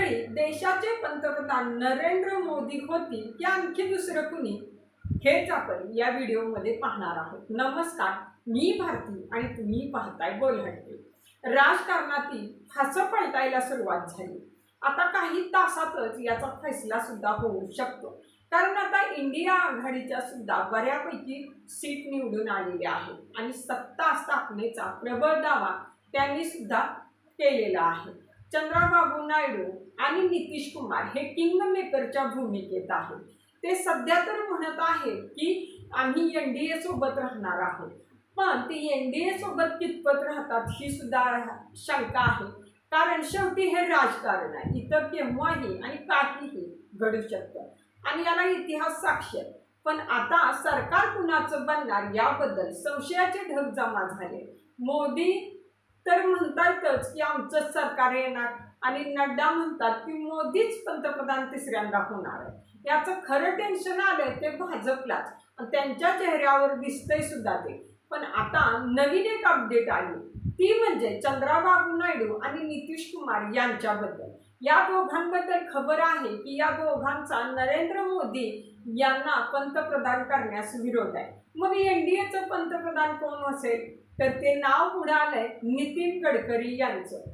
मंडळी देशाचे पंतप्रधान नरेंद्र मोदी होती की आणखी दुसरं कुणी? हेच आपण या व्हिडिओमध्ये पाहणार आहोत. नमस्कार मी भारती आणि तुम्ही पाहताय बोलहट्टे. राजकारणातील फासं पलटायला सुरुवात झाली. आता काही तासातच याचा फैसला सुद्धा होऊ शकतो. कारण आता इंडिया आघाडीच्या सुद्धा बऱ्यापैकी सीट निवडून आलेल्या आहेत आणि सत्ता स्थापनेचा प्रबळ दावा त्यांनी सुद्धा केलेला आहे. चंद्राबाबू नायडू आणि नितीश कुमार हे किंग मेकरच्या भूमिकेत आहेत. ते सध्या तर म्हणत आहेत की आम्ही एन डी ए सोबत राहणार आहोत. पण ती एन डी ए सोबत कितपत राहतात ही सुद्धा शंका आहे. कारण शेवटी हे राजकारण आहे. इथं केव्हाही आणि काहीही घडू शकतं. आणि याला इतिहास साक्ष आहे पण आता सरकार कुणाचं बनणार याबद्दल संशयाचे ढग जमा झाले. मोदी तर म्हणतातच की आमचंच सरकार येणार आणि नड्डा म्हणतात की मोदीच पंतप्रधान तिसऱ्यांदा होणार आहे याचं खरं टेन्शन आलंय ते भाजपलाच. त्यांच्या चेहऱ्यावर दिसतंय सुद्धा ते. पण आता नवीन एक अपडेट आली. ती म्हणजे चंद्राबाबू नायडू आणि नितीश कुमार यांच्याबद्दल. या दोघांबद्दल खबर आहे की या दोघांचा नरेंद्र मोदी यांना पंतप्रधान करण्यास विरोध आहे. मग एन डी एचं पंतप्रधान कोण असेल? तर ते नाव पुढे आलंय नितीन गडकरी यांचं.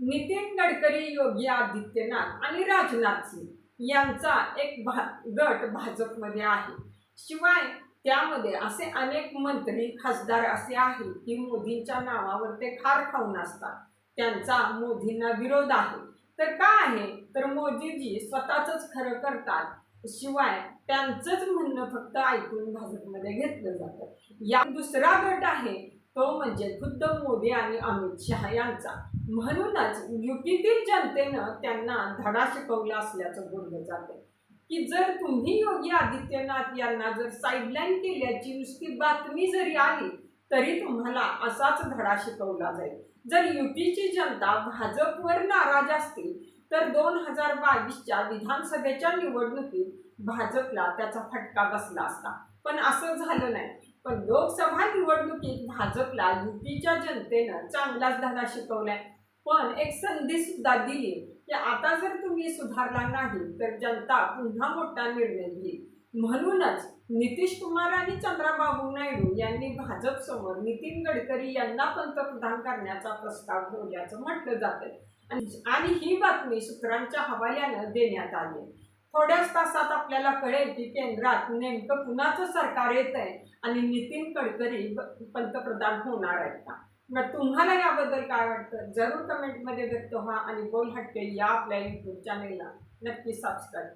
नितीन गडकरी योगी आदित्यनाथ आणि राजनाथ सिंग यांचा एक भा गट भाजपमध्ये आहे. शिवाय त्यामध्ये असे अनेक मंत्री खासदार असे आहेत की मोदींच्या नावावर ते खार खाऊन असतात. त्यांचा मोदींना विरोध आहे. तर का आहे? तर मोदीजी स्वतःच खरं करतात. शिवाय त्यांचंच म्हणणं फक्त ऐकून भाजपमध्ये घेतलं जातं. या दुसरा गट आहे तो म्हणजे खुद्द मोदी आणि अमित शहा यांचा. म्हणूनच युतीतील जनतेनं त्यांना धडा शिकवला असल्याचं बोललं जातं. की जर तुम्ही योगी आदित्यनाथ यांना जर साईडलाईन केल्याची नुसती बातमी जरी आली तरी तुम्हाला असाच धडा शिकवला जाईल. जर युतीची जनता भाजपवर नाराज असतील तर दोन हजार बावीसच्या विधानसभेच्या निवडणुकीत भाजपला त्याचा फटका बसला असता. पण असं झालं नाही. पण लोकसभा निवडणुकीत भाजपला युतीच्या जनतेनं चांगलाच धडा शिकवलाय. पण एक संधी सुद्धा दिली. की आता जर तुम्ही सुधारला नाही तर जनता पुन्हा मोठा निर्णय घेईल. म्हणूनच नितीश कुमार आणि चंद्राबाबू नायडू यांनी भाजप समोर नितीन गडकरी यांना पंतप्रधान करण्याचा प्रस्ताव ठेवल्याचं म्हटलं जातं आणि ही बातमी सूत्रांच्या हवाल्यानं देण्यात आली. थोड्याच तासात आपल्याला कळेल की केंद्रात नेमकं कुणाचं सरकार येत आहे आणि नितीन गडकरी पंतप्रधान होणार आहेत का? मग तुम्हाला याबद्दल काय वाटतं? जरूर कमेंटमध्ये व्यक्त व्हा आणि बोल हटके या आपल्या यूट्यूब चॅनेलला नक्की सबस्क्राईब